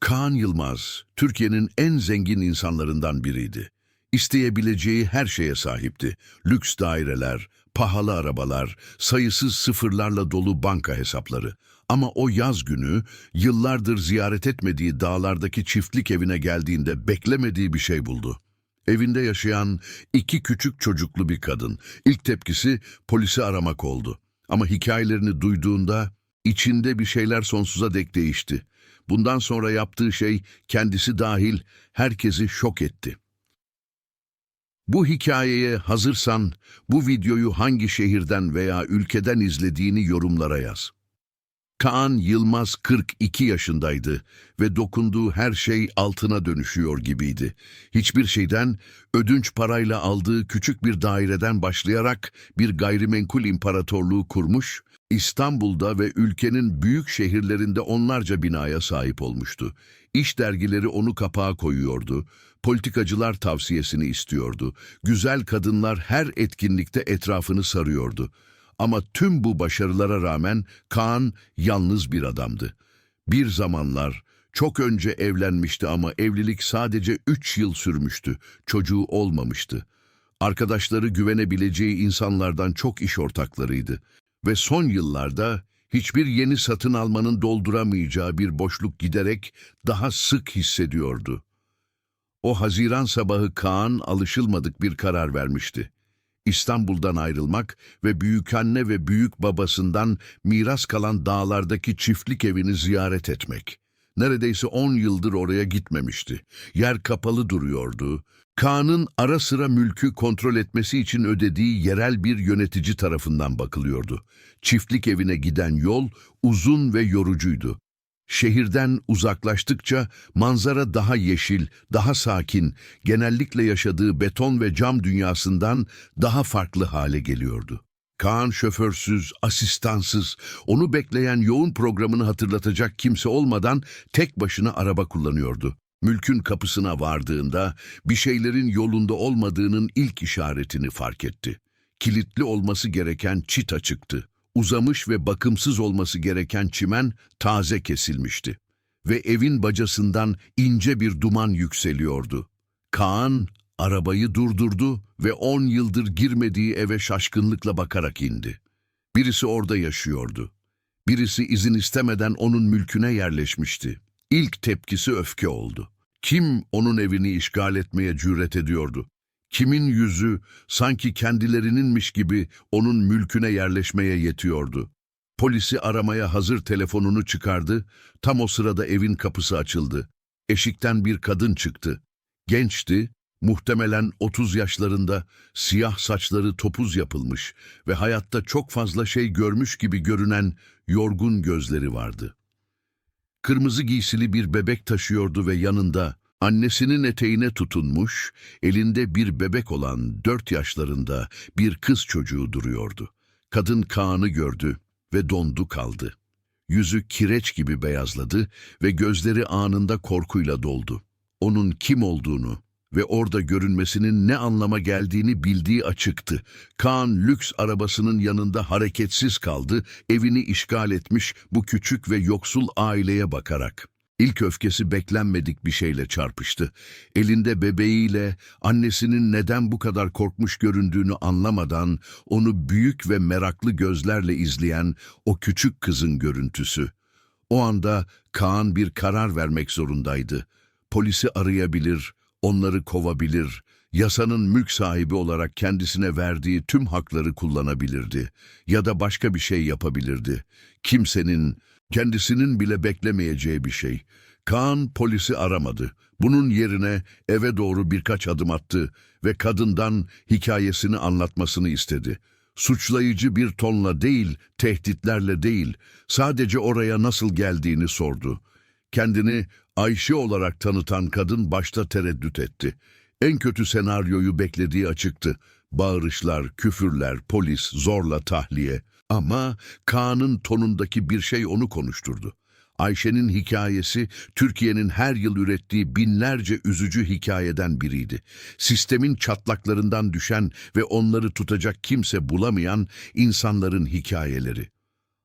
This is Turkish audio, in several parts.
Kaan Yılmaz, Türkiye'nin en zengin insanlarından biriydi. İsteyebileceği her şeye sahipti. Lüks daireler, pahalı arabalar, sayısız sıfırlarla dolu banka hesapları. Ama o yaz günü yıllardır ziyaret etmediği dağlardaki çiftlik evine geldiğinde beklemediği bir şey buldu. Evinde yaşayan iki küçük çocuklu bir kadın. İlk tepkisi polisi aramak oldu. Ama hikayelerini duyduğunda içinde bir şeyler sonsuza dek değişti. Bundan sonra yaptığı şey kendisi dahil herkesi şok etti. Bu hikayeye hazırsan bu videoyu hangi şehirden veya ülkeden izlediğini yorumlara yaz. Kaan Yılmaz 42 yaşındaydı ve dokunduğu her şey altına dönüşüyor gibiydi. Hiçbir şeyden ödünç parayla aldığı küçük bir daireden başlayarak bir gayrimenkul imparatorluğu kurmuş, İstanbul'da ve ülkenin büyük şehirlerinde onlarca binaya sahip olmuştu. İş dergileri onu kapağa koyuyordu, politikacılar tavsiyesini istiyordu, güzel kadınlar her etkinlikte etrafını sarıyordu. Ama tüm bu başarılara rağmen Kaan yalnız bir adamdı. Bir zamanlar çok önce evlenmişti ama evlilik sadece üç yıl sürmüştü, çocuğu olmamıştı. Arkadaşları güvenebileceği insanlardan çok iş ortaklarıydı. Ve son yıllarda hiçbir yeni satın almanın dolduramayacağı bir boşluk giderek daha sık hissediyordu. O Haziran sabahı Kaan alışılmadık bir karar vermişti. İstanbul'dan ayrılmak ve büyükanne ve büyük babasından miras kalan dağlardaki çiftlik evini ziyaret etmek. Neredeyse 10 yıldır oraya gitmemişti. Yer kapalı duruyordu. Kaan'ın ara sıra mülkü kontrol etmesi için ödediği yerel bir yönetici tarafından bakılıyordu. Çiftlik evine giden yol uzun ve yorucuydu. Şehirden uzaklaştıkça manzara daha yeşil, daha sakin, genellikle yaşadığı beton ve cam dünyasından daha farklı hale geliyordu. Kaan şoförsüz, asistansız, onu bekleyen yoğun programını hatırlatacak kimse olmadan tek başına araba kullanıyordu. Mülkün kapısına vardığında bir şeylerin yolunda olmadığının ilk işaretini fark etti. Kilitli olması gereken çit açıktı. Uzamış ve bakımsız olması gereken çimen taze kesilmişti. Ve evin bacasından ince bir duman yükseliyordu. Kaan arabayı durdurdu ve on yıldır girmediği eve şaşkınlıkla bakarak indi. Birisi orada yaşıyordu. Birisi izin istemeden onun mülküne yerleşmişti. İlk tepkisi öfke oldu. Kim onun evini işgal etmeye cüret ediyordu? Kimin yüzü sanki kendilerininmiş gibi onun mülküne yerleşmeye yetiyordu? Polisi aramaya hazır telefonunu çıkardı. Tam o sırada evin kapısı açıldı. Eşikten bir kadın çıktı. Gençti, muhtemelen 30 yaşlarında, siyah saçları topuz yapılmış ve hayatta çok fazla şey görmüş gibi görünen yorgun gözleri vardı. Kırmızı giysili bir bebek taşıyordu ve yanında annesinin eteğine tutunmuş, elinde bir bebek olan dört yaşlarında bir kız çocuğu duruyordu. Kadın Kaan'ı gördü ve dondu kaldı. Yüzü kireç gibi beyazladı ve gözleri anında korkuyla doldu. Onun kim olduğunu ve orada görünmesinin ne anlama geldiğini bildiği açıktı. Kaan lüks arabasının yanında hareketsiz kaldı, evini işgal etmiş bu küçük ve yoksul aileye bakarak. İlk öfkesi beklenmedik bir şeyle çarpıştı. Elinde bebeğiyle annesinin neden bu kadar korkmuş göründüğünü anlamadan onu büyük ve meraklı gözlerle izleyen o küçük kızın görüntüsü. O anda Kaan bir karar vermek zorundaydı. Polisi arayabilir, onları kovabilir, yasanın mülk sahibi olarak kendisine verdiği tüm hakları kullanabilirdi ya da başka bir şey yapabilirdi. Kimsenin, kendisinin bile beklemeyeceği bir şey. Kaan polisi aramadı. Bunun yerine eve doğru birkaç adım attı ve kadından hikayesini anlatmasını istedi. Suçlayıcı bir tonla değil, tehditlerle değil, sadece oraya nasıl geldiğini sordu. Kendini Ayşe olarak tanıtan kadın başta tereddüt etti. En kötü senaryoyu beklediği açıktı. Bağırışlar, küfürler, polis, zorla tahliye. Ama Kaan'ın tonundaki bir şey onu konuşturdu. Ayşe'nin hikayesi Türkiye'nin her yıl ürettiği binlerce üzücü hikayeden biriydi. Sistemin çatlaklarından düşen ve onları tutacak kimse bulamayan insanların hikayeleri.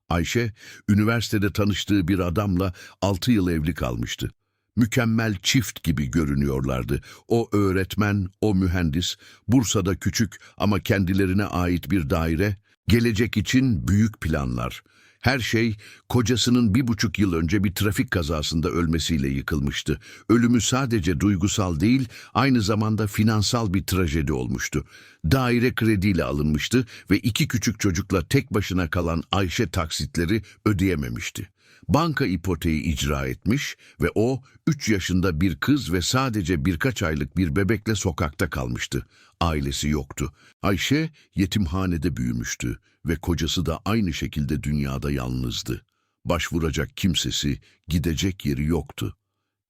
Ayşe, üniversitede tanıştığı bir adamla altı yıl evli kalmıştı. Mükemmel çift gibi görünüyorlardı. O öğretmen, o mühendis, Bursa'da küçük ama kendilerine ait bir daire, gelecek için büyük planlar. Her şey kocasının bir buçuk yıl önce bir trafik kazasında ölmesiyle yıkılmıştı. Ölümü sadece duygusal değil, aynı zamanda finansal bir trajedi olmuştu. Daire krediyle alınmıştı ve iki küçük çocukla tek başına kalan Ayşe taksitleri ödeyememişti. Banka ipoteği icra etmiş ve o 3 yaşında bir kız ve sadece birkaç aylık bir bebekle sokakta kalmıştı. Ailesi yoktu. Ayşe yetimhanede büyümüştü ve kocası da aynı şekilde dünyada yalnızdı. Başvuracak kimsesi, gidecek yeri yoktu.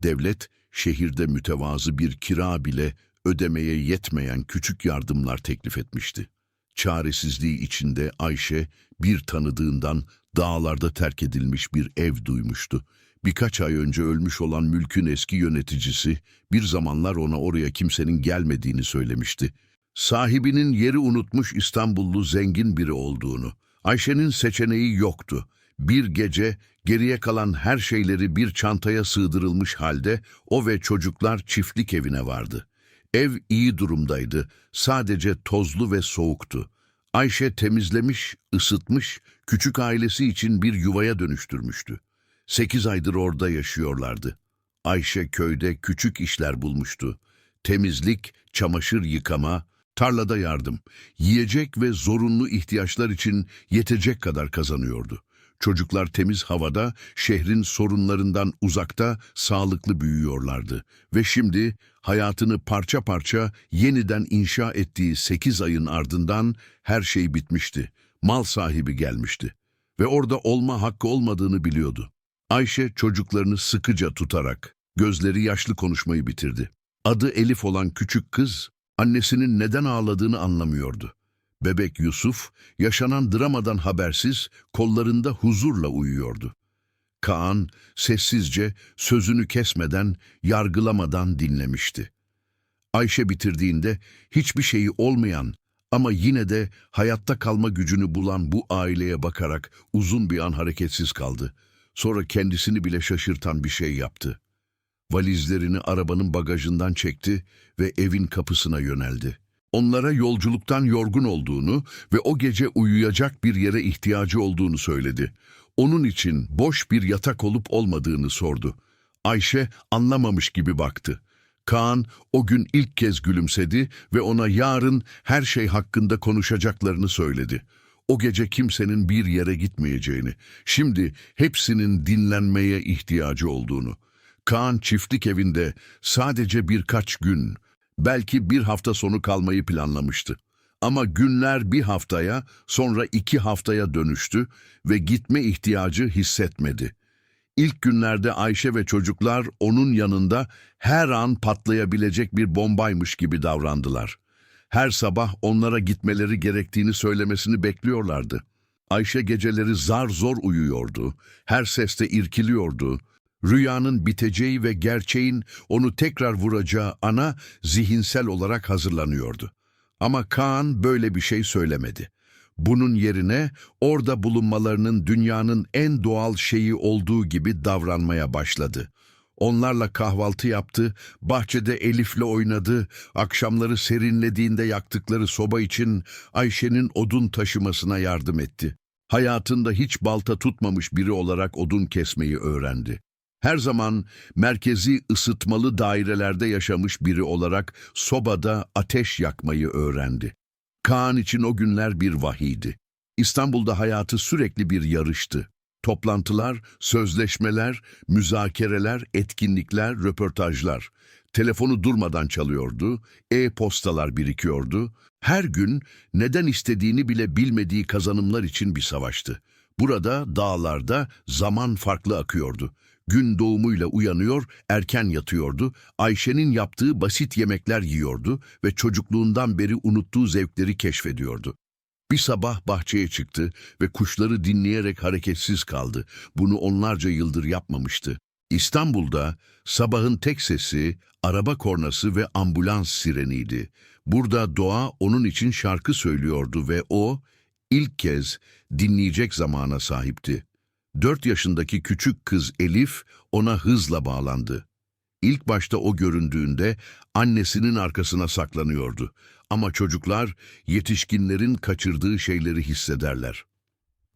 Devlet, şehirde mütevazı bir kira bile ödemeye yetmeyen küçük yardımlar teklif etmişti. Çaresizliği içinde Ayşe bir tanıdığından dağlarda terk edilmiş bir ev duymuştu. Birkaç ay önce ölmüş olan mülkün eski yöneticisi bir zamanlar ona oraya kimsenin gelmediğini söylemişti. Sahibinin yeri unutmuş İstanbullu zengin biri olduğunu. Ayşe'nin seçeneği yoktu. Bir gece geriye kalan her şeyleri bir çantaya sığdırılmış halde o ve çocuklar çiftlik evine vardı. Ev iyi durumdaydı, sadece tozlu ve soğuktu. Ayşe temizlemiş, ısıtmış, küçük ailesi için bir yuvaya dönüştürmüştü. Sekiz aydır orada yaşıyorlardı. Ayşe köyde küçük işler bulmuştu. Temizlik, çamaşır yıkama, tarlada yardım, yiyecek ve zorunlu ihtiyaçlar için yetecek kadar kazanıyordu. Çocuklar temiz havada, şehrin sorunlarından uzakta, sağlıklı büyüyorlardı. Ve şimdi hayatını parça parça yeniden inşa ettiği sekiz ayın ardından her şey bitmişti. Mal sahibi gelmişti. Ve orada olma hakkı olmadığını biliyordu. Ayşe çocuklarını sıkıca tutarak, gözleri yaşlı konuşmayı bitirdi. Adı Elif olan küçük kız, annesinin neden ağladığını anlamıyordu. Bebek Yusuf, yaşanan dramadan habersiz, kollarında huzurla uyuyordu. Kaan, sessizce, sözünü kesmeden, yargılamadan dinlemişti. Ayşe bitirdiğinde, hiçbir şeyi olmayan ama yine de hayatta kalma gücünü bulan bu aileye bakarak uzun bir an hareketsiz kaldı. Sonra kendisini bile şaşırtan bir şey yaptı. Valizlerini arabanın bagajından çekti ve evin kapısına yöneldi. Onlara yolculuktan yorgun olduğunu ve o gece uyuyacak bir yere ihtiyacı olduğunu söyledi. Onun için boş bir yatak olup olmadığını sordu. Ayşe anlamamış gibi baktı. Kaan o gün ilk kez gülümsedi ve ona yarın her şey hakkında konuşacaklarını söyledi. O gece kimsenin bir yere gitmeyeceğini, şimdi hepsinin dinlenmeye ihtiyacı olduğunu. Kaan çiftlik evinde sadece birkaç gün, belki bir hafta sonu kalmayı planlamıştı. Ama günler bir haftaya, sonra iki haftaya dönüştü ve gitme ihtiyacı hissetmedi. İlk günlerde Ayşe ve çocuklar onun yanında her an patlayabilecek bir bombaymış gibi davrandılar. Her sabah onlara gitmeleri gerektiğini söylemesini bekliyorlardı. Ayşe geceleri zar zor uyuyordu, her seste irkiliyordu. Rüyanın biteceği ve gerçeğin onu tekrar vuracağı ana zihinsel olarak hazırlanıyordu. Ama Kaan böyle bir şey söylemedi. Bunun yerine orada bulunmalarının dünyanın en doğal şeyi olduğu gibi davranmaya başladı. Onlarla kahvaltı yaptı, bahçede Elif'le oynadı, akşamları serinlediğinde yaktıkları soba için Ayşe'nin odun taşımasına yardım etti. Hayatında hiç balta tutmamış biri olarak odun kesmeyi öğrendi. Her zaman merkezi ısıtmalı dairelerde yaşamış biri olarak sobada ateş yakmayı öğrendi. Kaan için o günler bir vahiydi. İstanbul'da hayatı sürekli bir yarıştı. Toplantılar, sözleşmeler, müzakereler, etkinlikler, röportajlar. Telefonu durmadan çalıyordu, e-postalar birikiyordu. Her gün neden istediğini bile bilmediği kazanımlar için bir savaştı. Burada, dağlarda zaman farklı akıyordu. Gün doğumuyla uyanıyor, erken yatıyordu. Ayşe'nin yaptığı basit yemekler yiyordu ve çocukluğundan beri unuttuğu zevkleri keşfediyordu. Bir sabah bahçeye çıktı ve kuşları dinleyerek hareketsiz kaldı. Bunu onlarca yıldır yapmamıştı. İstanbul'da sabahın tek sesi araba kornası ve ambulans sireniydi. Burada doğa onun için şarkı söylüyordu ve o ilk kez dinleyecek zamana sahipti. Dört yaşındaki küçük kız Elif ona hızla bağlandı. ilk başta o göründüğünde annesinin arkasına saklanıyordu. Ama çocuklar yetişkinlerin kaçırdığı şeyleri hissederler.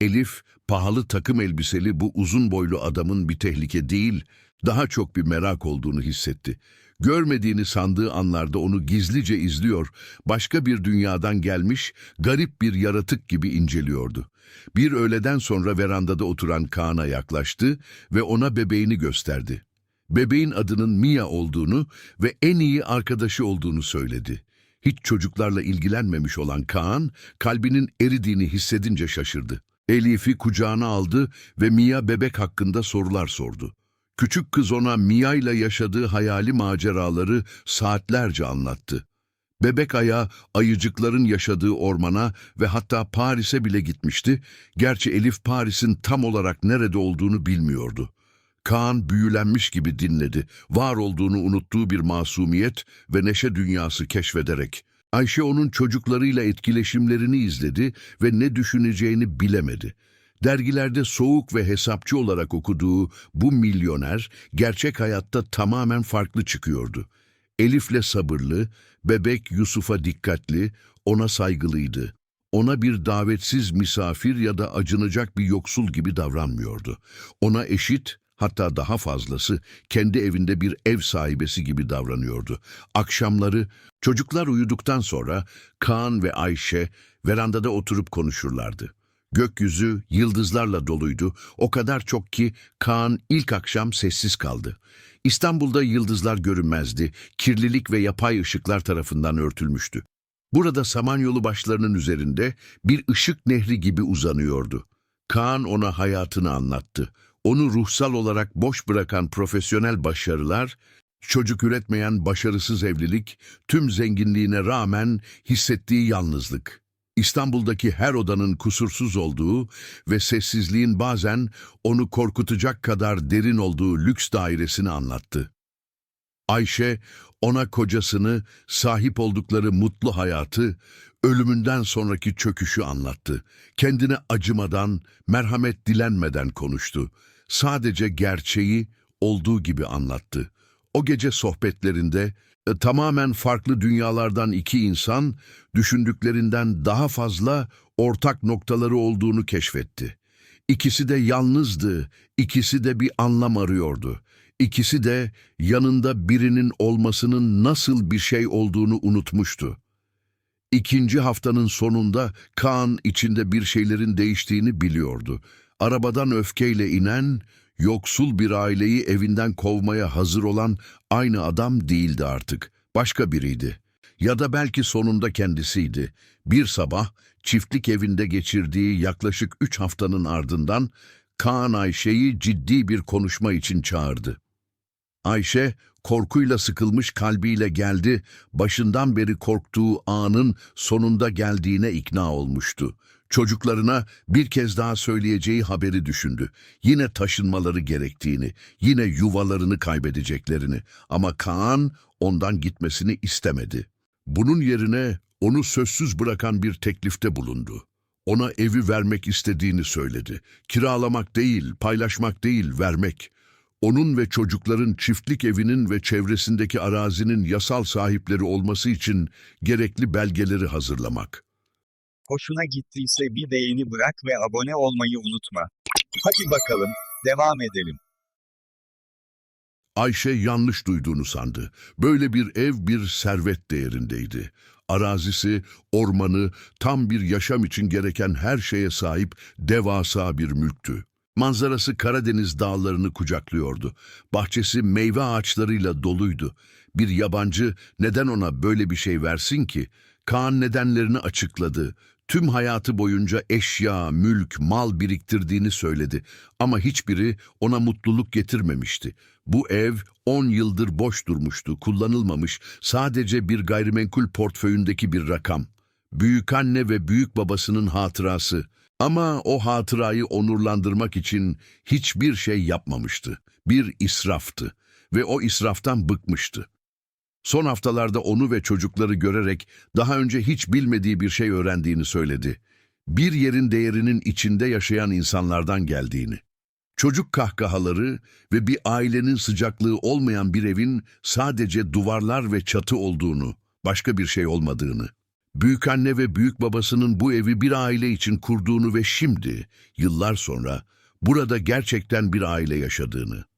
Elif, pahalı takım elbiseli bu uzun boylu adamın bir tehlike değil, daha çok bir merak olduğunu hissetti. Görmediğini sandığı anlarda onu gizlice izliyor, başka bir dünyadan gelmiş, garip bir yaratık gibi inceliyordu. Bir öğleden sonra verandada oturan Kaan'a yaklaştı ve ona bebeğini gösterdi. Bebeğin adının Mia olduğunu ve en iyi arkadaşı olduğunu söyledi. Hiç çocuklarla ilgilenmemiş olan Kaan, kalbinin eridiğini hissedince şaşırdı. Elif'i kucağına aldı ve Mia bebek hakkında sorular sordu. Küçük kız ona Mia yaşadığı hayali maceraları saatlerce anlattı. Bebek aya ayıcıkların yaşadığı ormana ve hatta Paris'e bile gitmişti. Gerçi Elif Paris'in tam olarak nerede olduğunu bilmiyordu. Kaan büyülenmiş gibi dinledi. Var olduğunu unuttuğu bir masumiyet ve neşe dünyası keşfederek. Ayşe onun çocuklarıyla etkileşimlerini izledi ve ne düşüneceğini bilemedi. Dergilerde soğuk ve hesapçı olarak okuduğu bu milyoner gerçek hayatta tamamen farklı çıkıyordu. Elif'le sabırlı, bebek Yusuf'a dikkatli, ona saygılıydı. Ona bir davetsiz misafir ya da acınacak bir yoksul gibi davranmıyordu. Ona eşit, hatta daha fazlası kendi evinde bir ev sahibesi gibi davranıyordu. Akşamları çocuklar uyuduktan sonra Kaan ve Ayşe verandada oturup konuşurlardı. Gökyüzü yıldızlarla doluydu. O kadar çok ki Kaan ilk akşam sessiz kaldı. İstanbul'da yıldızlar görünmezdi. Kirlilik ve yapay ışıklar tarafından örtülmüştü. Burada Samanyolu başlarının üzerinde bir ışık nehri gibi uzanıyordu. Kaan ona hayatını anlattı. Onu ruhsal olarak boş bırakan profesyonel başarılar, çocuk üretmeyen başarısız evlilik, tüm zenginliğine rağmen hissettiği yalnızlık. İstanbul'daki her odanın kusursuz olduğu ve sessizliğin bazen onu korkutacak kadar derin olduğu lüks dairesini anlattı. Ayşe ona kocasını, sahip oldukları mutlu hayatı, ölümünden sonraki çöküşü anlattı. Kendine acımadan, merhamet dilenmeden konuştu. Sadece gerçeği olduğu gibi anlattı. O gece sohbetlerinde tamamen farklı dünyalardan iki insan düşündüklerinden daha fazla ortak noktaları olduğunu keşfetti. İkisi de yalnızdı, ikisi de bir anlam arıyordu. İkisi de yanında birinin olmasının nasıl bir şey olduğunu unutmuştu. İkinci haftanın sonunda Kaan içinde bir şeylerin değiştiğini biliyordu. Arabadan öfkeyle inen, yoksul bir aileyi evinden kovmaya hazır olan aynı adam değildi artık. Başka biriydi. Ya da belki sonunda kendisiydi. Bir sabah çiftlik evinde geçirdiği yaklaşık üç haftanın ardından Kaan Ayşe'yi ciddi bir konuşma için çağırdı. Ayşe korkuyla sıkılmış kalbiyle geldi, başından beri korktuğu anın sonunda geldiğine ikna olmuştu. Çocuklarına bir kez daha söyleyeceği haberi düşündü. Yine taşınmaları gerektiğini, yine yuvalarını kaybedeceklerini ama Kaan ondan gitmesini istemedi. Bunun yerine onu sözsüz bırakan bir teklifte bulundu. Ona evi vermek istediğini söyledi. Kiralamak değil, paylaşmak değil, vermek. Onun ve çocukların çiftlik evinin ve çevresindeki arazinin yasal sahipleri olması için gerekli belgeleri hazırlamak. Hoşuna gittiyse bir beğeni bırak ve abone olmayı unutma. Hadi bakalım, devam edelim. Ayşe yanlış duyduğunu sandı. Böyle bir ev bir servet değerindeydi. Arazisi, ormanı, tam bir yaşam için gereken her şeye sahip devasa bir mülktü. Manzarası Karadeniz dağlarını kucaklıyordu. Bahçesi meyve ağaçlarıyla doluydu. Bir yabancı neden ona böyle bir şey versin ki? Kaan nedenlerini açıkladı. Tüm hayatı boyunca eşya, mülk, mal biriktirdiğini söyledi. Ama hiçbiri ona mutluluk getirmemişti. Bu ev 10 yıldır boş durmuştu, kullanılmamış, sadece bir gayrimenkul portföyündeki bir rakam. Büyükanne ve büyük babasının hatırası. Ama o hatırayı onurlandırmak için hiçbir şey yapmamıştı. Bir israftı ve o israftan bıkmıştı. Son haftalarda onu ve çocukları görerek daha önce hiç bilmediği bir şey öğrendiğini söyledi. Bir yerin değerinin içinde yaşayan insanlardan geldiğini. Çocuk kahkahaları ve bir ailenin sıcaklığı olmayan bir evin sadece duvarlar ve çatı olduğunu, başka bir şey olmadığını. Büyükanne ve büyük babasının bu evi bir aile için kurduğunu ve şimdi, yıllar sonra, burada gerçekten bir aile yaşadığını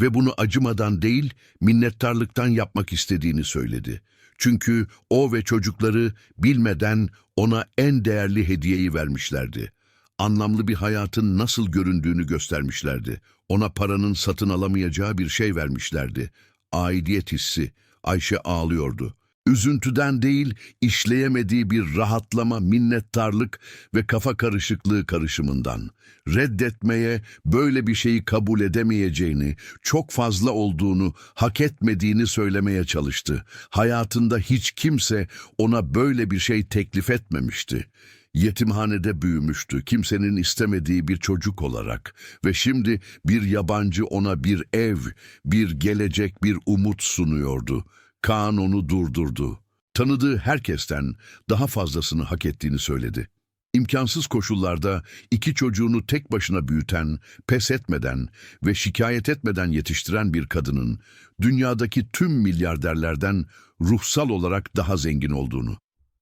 ve bunu acımadan değil, minnettarlıktan yapmak istediğini söyledi. Çünkü o ve çocukları bilmeden ona en değerli hediyeyi vermişlerdi. Anlamlı bir hayatın nasıl göründüğünü göstermişlerdi. Ona paranın satın alamayacağı bir şey vermişlerdi. Aidiyet hissi. Ayşe ağlıyordu. Üzüntüden değil, işleyemediği bir rahatlama, minnettarlık ve kafa karışıklığı karışımından. Reddetmeye, böyle bir şeyi kabul edemeyeceğini, çok fazla olduğunu, hak etmediğini söylemeye çalıştı. Hayatında hiç kimse ona böyle bir şey teklif etmemişti. Yetimhanede büyümüştü, kimsenin istemediği bir çocuk olarak ve şimdi bir yabancı ona bir ev, bir gelecek, bir umut sunuyordu. Kaan onu durdurdu. Tanıdığı herkesten daha fazlasını hak ettiğini söyledi. İmkansız koşullarda iki çocuğunu tek başına büyüten, pes etmeden ve şikayet etmeden yetiştiren bir kadının dünyadaki tüm milyarderlerden ruhsal olarak daha zengin olduğunu.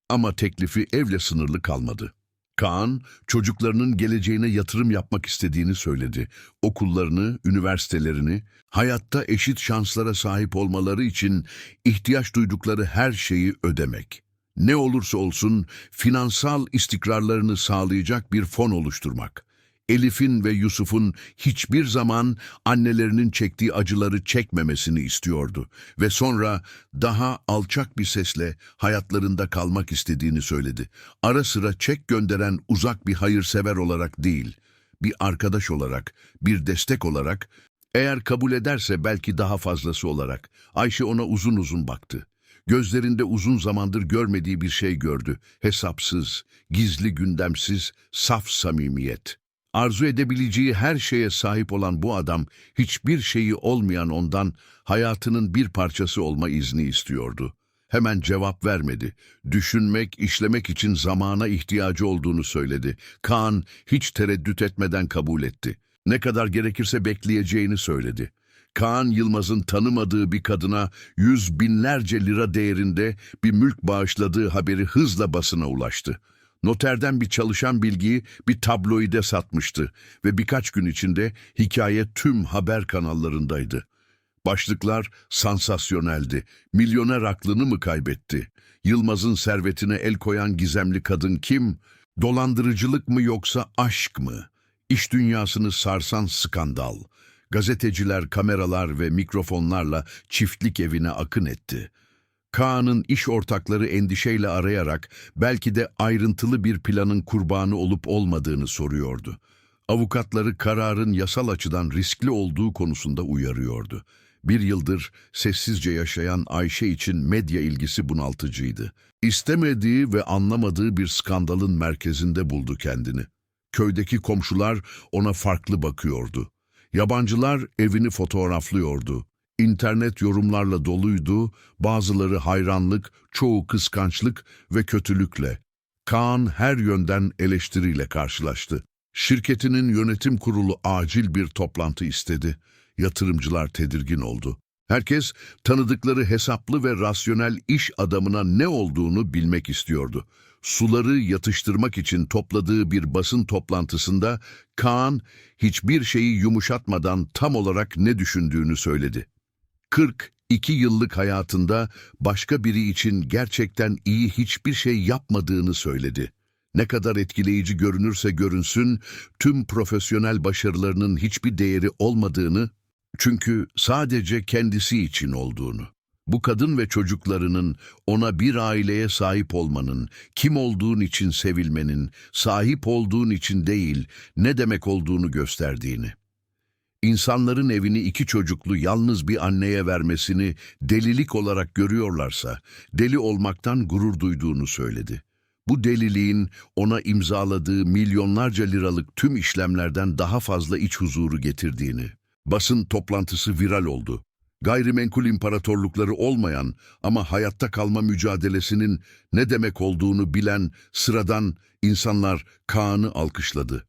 Ama teklifi evle sınırlı kalmadı. Kaan, çocuklarının geleceğine yatırım yapmak istediğini söyledi. Okullarını, üniversitelerini, hayatta eşit şanslara sahip olmaları için ihtiyaç duydukları her şeyi ödemek. Ne olursa olsun finansal istikrarlarını sağlayacak bir fon oluşturmak. Elif'in ve Yusuf'un hiçbir zaman annelerinin çektiği acıları çekmemesini istiyordu ve sonra daha alçak bir sesle hayatlarında kalmak istediğini söyledi. Ara sıra çek gönderen uzak bir hayırsever olarak değil, bir arkadaş olarak, bir destek olarak, eğer kabul ederse belki daha fazlası olarak. Ayşe ona uzun uzun baktı. Gözlerinde uzun zamandır görmediği bir şey gördü. Hesapsız, gizli gündemsiz, saf samimiyet. Arzu edebileceği her şeye sahip olan bu adam, hiçbir şeyi olmayan ondan hayatının bir parçası olma izni istiyordu. Hemen cevap vermedi. Düşünmek, işlemek için zamana ihtiyacı olduğunu söyledi. Kaan hiç tereddüt etmeden kabul etti. Ne kadar gerekirse bekleyeceğini söyledi. Kaan Yılmaz'ın tanımadığı bir kadına yüz binlerce lira değerinde bir mülk bağışladığı haberi hızla basına ulaştı. Noterden bir çalışan bilgiyi bir tabloide satmıştı ve birkaç gün içinde hikaye tüm haber kanallarındaydı. Başlıklar sansasyoneldi. Milyoner aklını mı kaybetti? Yılmaz'ın servetine el koyan gizemli kadın kim? Dolandırıcılık mı yoksa aşk mı? İş dünyasını sarsan skandal. Gazeteciler, kameralar ve mikrofonlarla çiftlik evine akın etti. Kaan'ın iş ortakları endişeyle arayarak belki de ayrıntılı bir planın kurbanı olup olmadığını soruyordu. Avukatları kararın yasal açıdan riskli olduğu konusunda uyarıyordu. Bir yıldır sessizce yaşayan Ayşe için medya ilgisi bunaltıcıydı. İstemediği ve anlamadığı bir skandalın merkezinde buldu kendini. Köydeki komşular ona farklı bakıyordu. Yabancılar evini fotoğraflıyordu. İnternet yorumlarla doluydu, bazıları hayranlık, çoğu kıskançlık ve kötülükle. Kaan her yönden eleştiriyle karşılaştı. Şirketinin yönetim kurulu acil bir toplantı istedi. Yatırımcılar tedirgin oldu. Herkes tanıdıkları hesaplı ve rasyonel iş adamına ne olduğunu bilmek istiyordu. Suları yatıştırmak için topladığı bir basın toplantısında Kaan hiçbir şeyi yumuşatmadan tam olarak ne düşündüğünü söyledi. 42 yıllık hayatında başka biri için gerçekten iyi hiçbir şey yapmadığını söyledi. Ne kadar etkileyici görünürse görünsün, tüm profesyonel başarılarının hiçbir değeri olmadığını, çünkü sadece kendisi için olduğunu. Bu kadın ve çocuklarının ona bir aileye sahip olmanın, kim olduğun için sevilmenin, sahip olduğun için değil, ne demek olduğunu gösterdiğini. İnsanların evini iki çocuklu yalnız bir anneye vermesini delilik olarak görüyorlarsa, deli olmaktan gurur duyduğunu söyledi. Bu deliliğin ona imzaladığı milyonlarca liralık tüm işlemlerden daha fazla iç huzuru getirdiğini. Basın toplantısı viral oldu. Gayrimenkul imparatorlukları olmayan ama hayatta kalma mücadelesinin ne demek olduğunu bilen sıradan insanlar Kaan'ı alkışladı.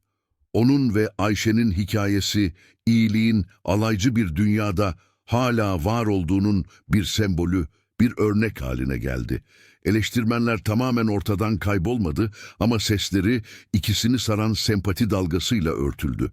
Onun ve Ayşe'nin hikayesi, iyiliğin alaycı bir dünyada hala var olduğunun bir sembolü, bir örnek haline geldi. Eleştirmenler tamamen ortadan kaybolmadı ama sesleri ikisini saran sempati dalgasıyla örtüldü.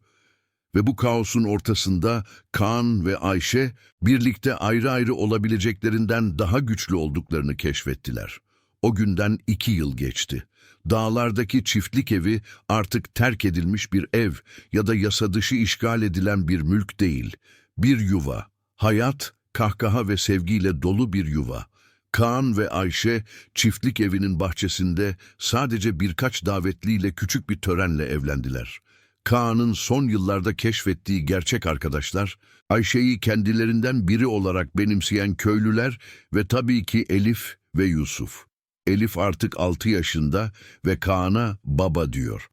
Ve bu kaosun ortasında Kaan ve Ayşe birlikte ayrı ayrı olabileceklerinden daha güçlü olduklarını keşfettiler. O günden iki yıl geçti. Dağlardaki çiftlik evi artık terk edilmiş bir ev ya da yasa dışı işgal edilen bir mülk değil. Bir yuva, hayat, kahkaha ve sevgiyle dolu bir yuva. Kaan ve Ayşe çiftlik evinin bahçesinde sadece birkaç davetliyle küçük bir törenle evlendiler. Kaan'ın son yıllarda keşfettiği gerçek arkadaşlar, Ayşe'yi kendilerinden biri olarak benimseyen köylüler ve tabii ki Elif ve Yusuf. Elif artık 6 yaşında ve Kaan'a baba diyor.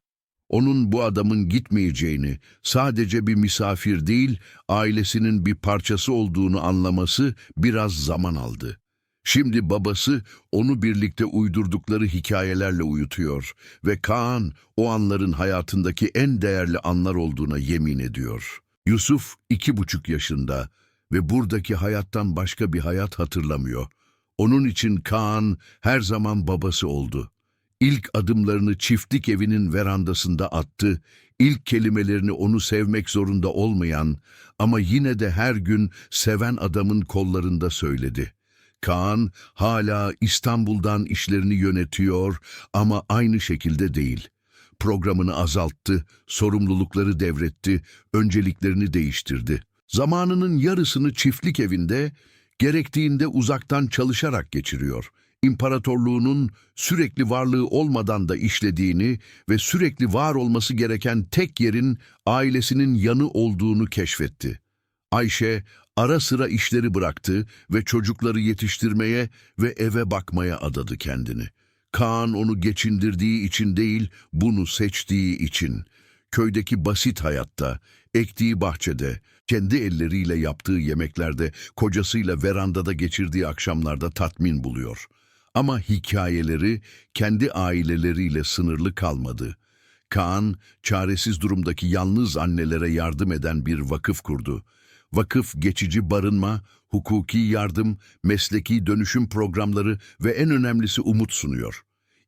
Onun bu adamın gitmeyeceğini, sadece bir misafir değil, ailesinin bir parçası olduğunu anlaması biraz zaman aldı. Şimdi babası onu birlikte uydurdukları hikayelerle uyutuyor ve Kaan o anların hayatındaki en değerli anlar olduğuna yemin ediyor. Yusuf iki buçuk yaşında ve buradaki hayattan başka bir hayat hatırlamıyor. Onun için Kaan her zaman babası oldu. İlk adımlarını çiftlik evinin verandasında attı, ilk kelimelerini onu sevmek zorunda olmayan ama yine de her gün seven adamın kollarında söyledi. Kaan hala İstanbul'dan işlerini yönetiyor ama aynı şekilde değil. Programını azalttı, sorumlulukları devretti, önceliklerini değiştirdi. Zamanının yarısını çiftlik evinde, gerektiğinde uzaktan çalışarak geçiriyor. İmparatorluğunun sürekli varlığı olmadan da işlediğini ve sürekli var olması gereken tek yerin ailesinin yanı olduğunu keşfetti. Ayşe ara sıra işleri bıraktı ve çocukları yetiştirmeye ve eve bakmaya adadı kendini. Kaan onu geçindirdiği için değil, bunu seçtiği için. Köydeki basit hayatta, ektiği bahçede, kendi elleriyle yaptığı yemeklerde, kocasıyla verandada geçirdiği akşamlarda tatmin buluyor. Ama hikayeleri kendi aileleriyle sınırlı kalmadı. Kaan, çaresiz durumdaki yalnız annelere yardım eden bir vakıf kurdu. Vakıf geçici barınma, hukuki yardım, mesleki dönüşüm programları ve en önemlisi umut sunuyor.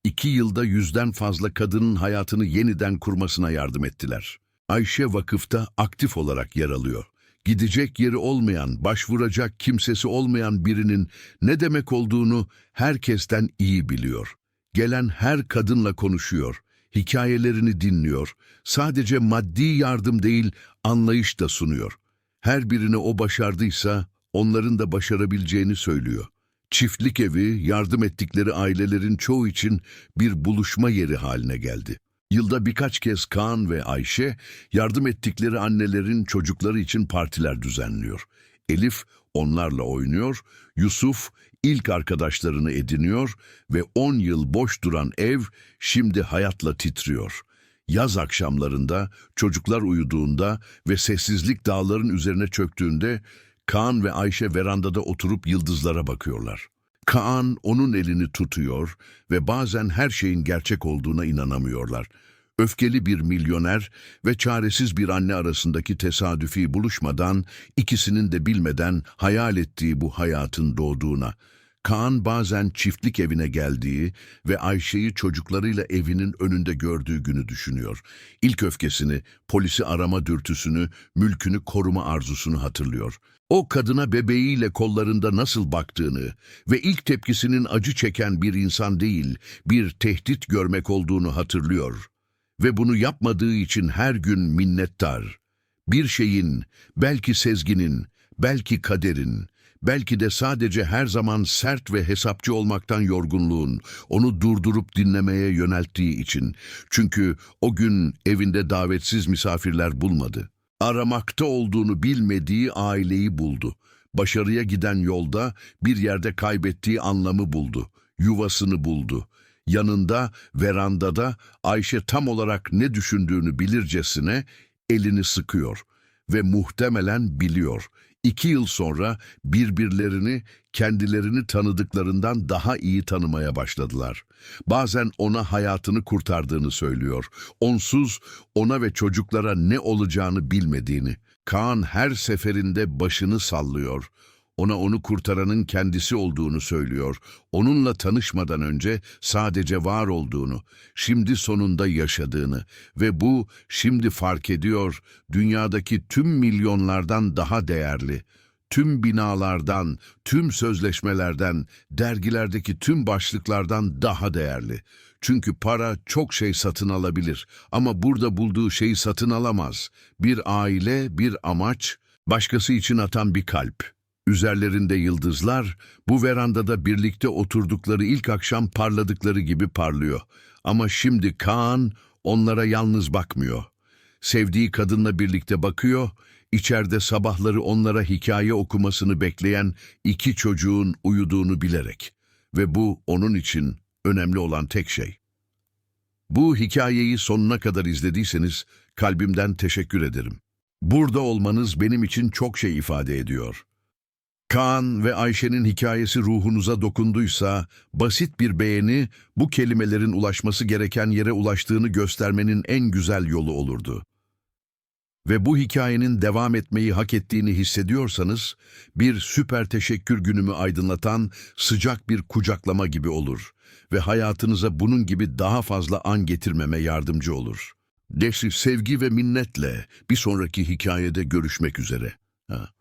İki yılda yüzden fazla kadının hayatını yeniden kurmasına yardım ettiler. Ayşe vakıfta aktif olarak yer alıyor. Gidecek yeri olmayan, başvuracak kimsesi olmayan birinin ne demek olduğunu herkesten iyi biliyor. Gelen her kadınla konuşuyor, hikayelerini dinliyor. Sadece maddi yardım değil, anlayış da sunuyor. Her birine o başardıysa onların da başarabileceğini söylüyor. Çiftlik evi yardım ettikleri ailelerin çoğu için bir buluşma yeri haline geldi. Yılda birkaç kez Kaan ve Ayşe yardım ettikleri annelerin çocukları için partiler düzenliyor. Elif onlarla oynuyor, Yusuf ilk arkadaşlarını ediniyor ve 10 yıl boş duran ev şimdi hayatla titriyor. Yaz akşamlarında, çocuklar uyuduğunda ve sessizlik dağların üzerine çöktüğünde Kaan ve Ayşe verandada oturup yıldızlara bakıyorlar. Kaan onun elini tutuyor ve bazen her şeyin gerçek olduğuna inanamıyorlar. Öfkeli bir milyoner ve çaresiz bir anne arasındaki tesadüfi buluşmadan ikisinin de bilmeden hayal ettiği bu hayatın doğduğuna. Kaan bazen çiftlik evine geldiği ve Ayşe'yi çocuklarıyla evinin önünde gördüğü günü düşünüyor. İlk öfkesini, polisi arama dürtüsünü, mülkünü koruma arzusunu hatırlıyor. O kadına bebeğiyle kollarında nasıl baktığını ve ilk tepkisinin acı çeken bir insan değil, bir tehdit görmek olduğunu hatırlıyor. Ve bunu yapmadığı için her gün minnettar. Bir şeyin, belki sezginin, belki kaderin, belki de sadece her zaman sert ve hesapçı olmaktan yorgunluğun onu durdurup dinlemeye yönelttiği için. Çünkü o gün evinde davetsiz misafirler bulmadı. Aramakta olduğunu bilmediği aileyi buldu. Başarıya giden yolda bir yerde kaybettiği anlamı buldu. Yuvasını buldu. Yanında, verandada Ayşe tam olarak ne düşündüğünü bilircesine elini sıkıyor ve muhtemelen biliyor. İki yıl sonra birbirlerini, kendilerini tanıdıklarından daha iyi tanımaya başladılar. Bazen ona hayatını kurtardığını söylüyor. Onsuz ona ve çocuklara ne olacağını bilmediğini. Kaan her seferinde başını sallıyor. Ona onu kurtaranın kendisi olduğunu söylüyor. Onunla tanışmadan önce sadece var olduğunu, şimdi sonunda yaşadığını ve bu şimdi fark ediyor dünyadaki tüm milyonlardan daha değerli. Tüm binalardan, tüm sözleşmelerden, dergilerdeki tüm başlıklardan daha değerli. Çünkü para çok şey satın alabilir ama burada bulduğu şeyi satın alamaz. Bir aile, bir amaç, başkası için atan bir kalp. Üzerlerinde yıldızlar, bu verandada birlikte oturdukları ilk akşam parladıkları gibi parlıyor. Ama şimdi Kaan onlara yalnız bakmıyor. Sevdiği kadınla birlikte bakıyor, içeride sabahları onlara hikaye okumasını bekleyen iki çocuğun uyuduğunu bilerek. Ve bu onun için önemli olan tek şey. Bu hikayeyi sonuna kadar izlediyseniz kalbimden teşekkür ederim. Burada olmanız benim için çok şey ifade ediyor. Kaan ve Ayşe'nin hikayesi ruhunuza dokunduysa, basit bir beğeni bu kelimelerin ulaşması gereken yere ulaştığını göstermenin en güzel yolu olurdu. Ve bu hikayenin devam etmeyi hak ettiğini hissediyorsanız, bir süper teşekkür günümü aydınlatan sıcak bir kucaklama gibi olur ve hayatınıza bunun gibi daha fazla an getirmeme yardımcı olur. Desi sevgi ve minnetle bir sonraki hikayede görüşmek üzere. Ha.